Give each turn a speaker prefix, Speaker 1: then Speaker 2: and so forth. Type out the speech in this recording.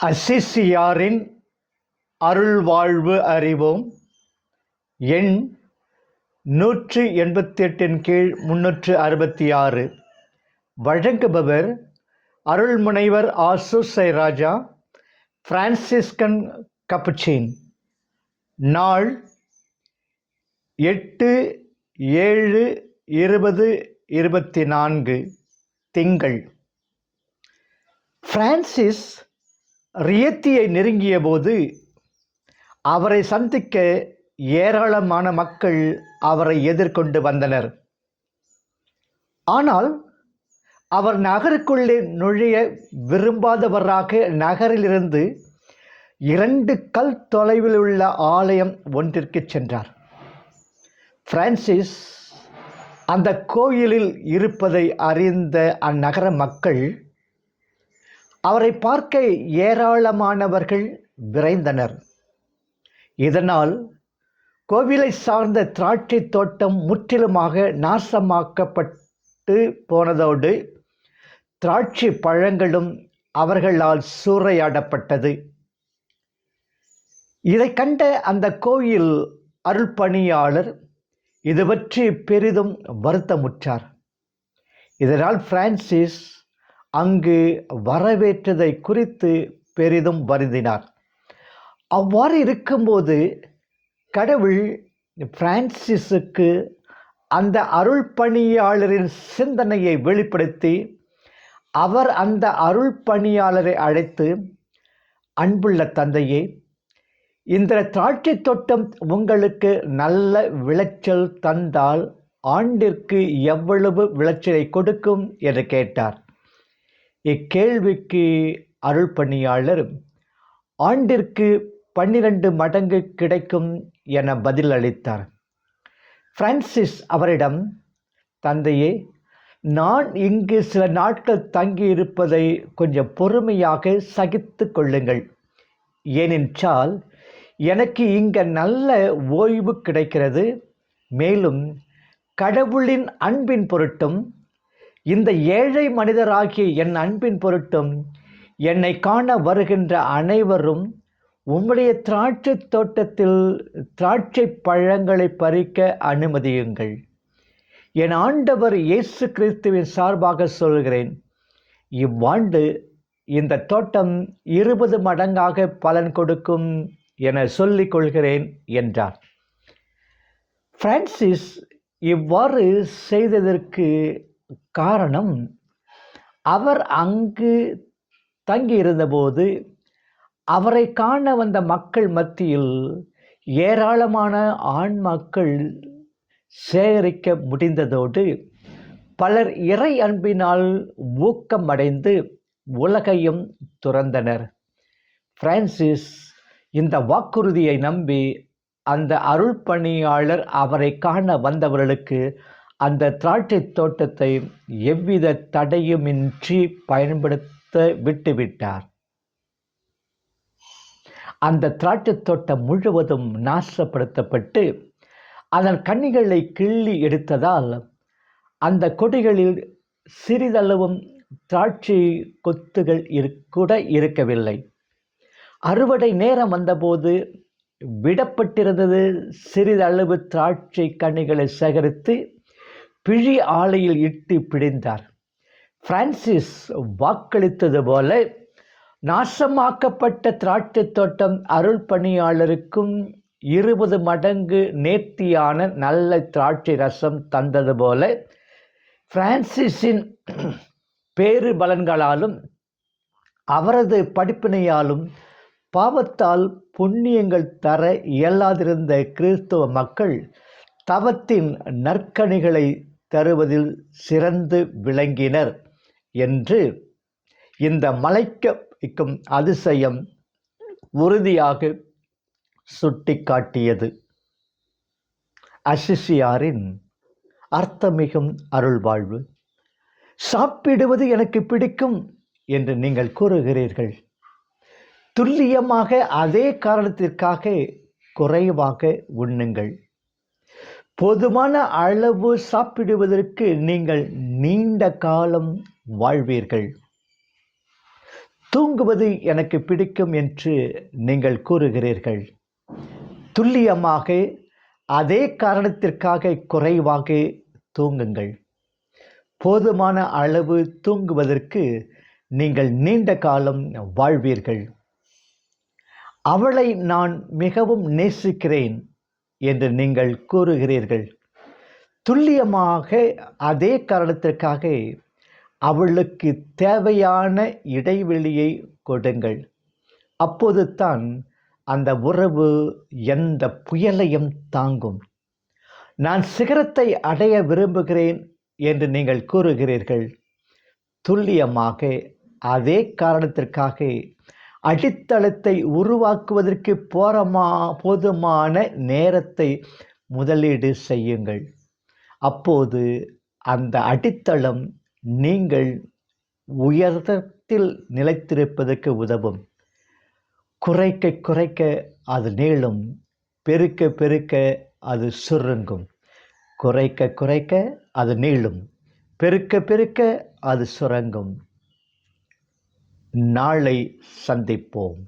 Speaker 1: அசிசியாரின் அருள்வாழ்வு அறிவோம் எண் நூற்று எண்பத்தி எட்டின் கீழ் முன்னூற்று அறுபத்தி ஆறு வழங்குபவர் அருள்முனைவர் ஆசுசை ராஜா பிரான்சிஸ்கன் கப்புச்சின் நாள் எட்டு ஏழு இருபது இருபத்தி நான்கு. திங்கள். பிரான்சிஸ் ரியத்தியை நெருங்கிய போது அவரை சந்திக்க ஏராளமான மக்கள் அவரை எதிர்கொண்டு வந்தனர். ஆனால் அவர் நகருக்குள்ளே நுழைய விரும்பாதவராக நகரிலிருந்து இரண்டு கல் தொலைவில் உள்ள ஆலயம் ஒன்றிற்கு சென்றார். பிரான்சிஸ் அந்த கோயிலில் இருப்பதை அறிந்த அந்நகர மக்கள் அவரை பார்க்க ஏராளமானவர்கள் விரைந்தனர். இதனால் கோவிலை சார்ந்த திராட்சை தோட்டம் முற்றிலுமாக நாசமாக்கப்பட்டு போனதோடு திராட்சை பழங்களும் அவர்களால் சூறையாடப்பட்டது. இதை கண்ட அந்த கோயில் அருள்பணியாளர் இது பற்றி பெரிதும் வருத்தமுற்றார். இதனால் பிரான்சிஸ் அங்கு வரவேற்றதை குறித்து பெரிதும் வருந்தினார். அவ்வாறு இருக்கும்போது கடவுள் பிரான்சிஸுக்கு அந்த அருள் பணியாளரின் சிந்தனையை வெளிப்படுத்தி அவர் அந்த அருள் பணியாளரை அழைத்து அன்புள்ள தந்தையே இந்த திராட்சை தோட்டம் உங்களுக்கு நல்ல விளைச்சல் தந்தால் ஆண்டிற்கு எவ்வளவு விளைச்சலை கொடுக்கும்? என்று கேட்டார். இக்கேள்விக்கு அருள் பணியாளர் ஆண்டிற்கு பன்னிரண்டு மடங்கு கிடைக்கும் என பதில் அளித்தார். பிரான்சிஸ் அவரிடம் தந்தையே நான் இங்கு சில நாட்கள் தங்கியிருப்பதை கொஞ்சம் பொறுமையாக சகித்து கொள்ளுங்கள். ஏனென்றால் எனக்கு இங்கே நல்ல ஓய்வு கிடைக்கிறது. மேலும் கடவுளின் அன்பின் பொருட்டும் இந்த ஏழை மனிதராகிய என் அன்பின் பொருட்டும் என்னை காண வருகின்ற அனைவரும் உம்முடைய திராட்சை தோட்டத்தில் திராட்சை பழங்களை பறிக்க அனுமதியுங்கள். என் ஆண்டவர் இயேசு கிறிஸ்துவின் சார்பாக சொல்கிறேன் இவ்வாண்டு இந்த தோட்டம் இருபது மடங்காக பலன் கொடுக்கும் என சொல்லிக் கொள்கிறேன் என்றார். பிரான்சிஸ் இவ்வாறு செய்ததற்கு காரணம் அவர் அங்கு தங்கியிருந்தபோது அவரை காண வந்த மக்கள் மத்தியில் ஏராளமான ஆண் மக்கள் சேகரிக்க முடிந்ததோடு பலர் இறை அன்பினால் ஊக்கமடைந்து உலகையும் துறந்தனர். பிரான்சிஸ் இந்த வாக்குறுதியை நம்பி அந்த அருள் பணியாளர் அவரை காண வந்தவர்களுக்கு அந்த திராட்சை தோட்டத்தை எவ்வித தடையுமின்றி பயன்படுத்த விட்டுவிட்டார். அந்த திராட்சை தோட்டம் முழுவதும் நாசப்படுத்தப்பட்டு அதன் கன்னிகளை கிள்ளி எடுத்ததால் அந்த கொடிகளில் சிறிதளவும் திராட்சை கொத்துகள் கூட இருக்கவில்லை. அறுவடை நேரம் வந்தபோது விடப்பட்டிருந்தது சிறிதளவு திராட்சை கனிகளை சேகரித்து பிழி ஆலையில் இட்டு பிடிந்தார். பிரான்சிஸ் வாக்களித்தது போல நாசமாக்கப்பட்ட திராட்சை தோட்டம் அருள் பணியாளருக்கும் இருபது மடங்கு நேர்த்தியான நல்ல திராட்சை ரசம் தந்தது போல பிரான்சிஸின் பேறு பலன்களாலும் அவரது படிப்பினையாலும் பாவத்தால் புண்ணியங்கள் தர இயலாதிருந்த கிறிஸ்தவ மக்கள் தவத்தின் நற்கணிகளை தருவதில் சிறந்து விளங்கினர் என்று இந்த மலைக்க வைக்கும் அதிசயம் உறுதியாக சுட்டிக்காட்டியது. அசிசியாரின் அர்த்தமிகும் அருள்வாழ்வு சாப்பிடுவது எனக்கு பிடிக்கும் என்று நீங்கள் கூறுகிறீர்கள். துல்லியமாக அதே காரணத்திற்காக குறைவாக உண்ணுங்கள். போதுமான அளவு சாப்பிடுவதற்கு நீங்கள் நீண்ட காலம் வாழ்வீர்கள். தூங்குவது எனக்கு பிடிக்கும் என்று நீங்கள் கூறுகிறீர்கள். துல்லியமாக அதே காரணத்திற்காக குறைவாக தூங்குங்கள். போதுமான அளவு தூங்குவதற்கு நீங்கள் நீண்ட காலம் வாழ்வீர்கள். அவளை நான் மிகவும் நேசிக்கிறேன். என்று நீங்கள் கூறுகிறீர்கள். துல்லியமாக அதே காரணத்திற்காக அவளுக்கு தேவையான இடைவெளியை கொடுங்கள். அப்போது தான் அந்த உறவு எந்த புயலையும் தாங்கும். நான் சிகரத்தை அடைய விரும்புகிறேன் என்று நீங்கள் கூறுகிறீர்கள். துல்லியமாக அதே காரணத்திற்காக அடித்தளத்தை உருவாக்குவதற்கு போரமா போதுமான நேரத்தை முதலீடு செய்யுங்கள். அப்போது அந்த அடித்தளம் நீங்கள் உயரத்தில் நிலைத்திருப்பதற்கு உதவும். குறைக்க குறைக்க அது நீளும். பெருக்க பெருக்க அது சுருங்கும். குறைக்க குறைக்க அது நீளும். பெருக்க பெருக்க அது சுரங்கும். நாளை சந்திப்போம்.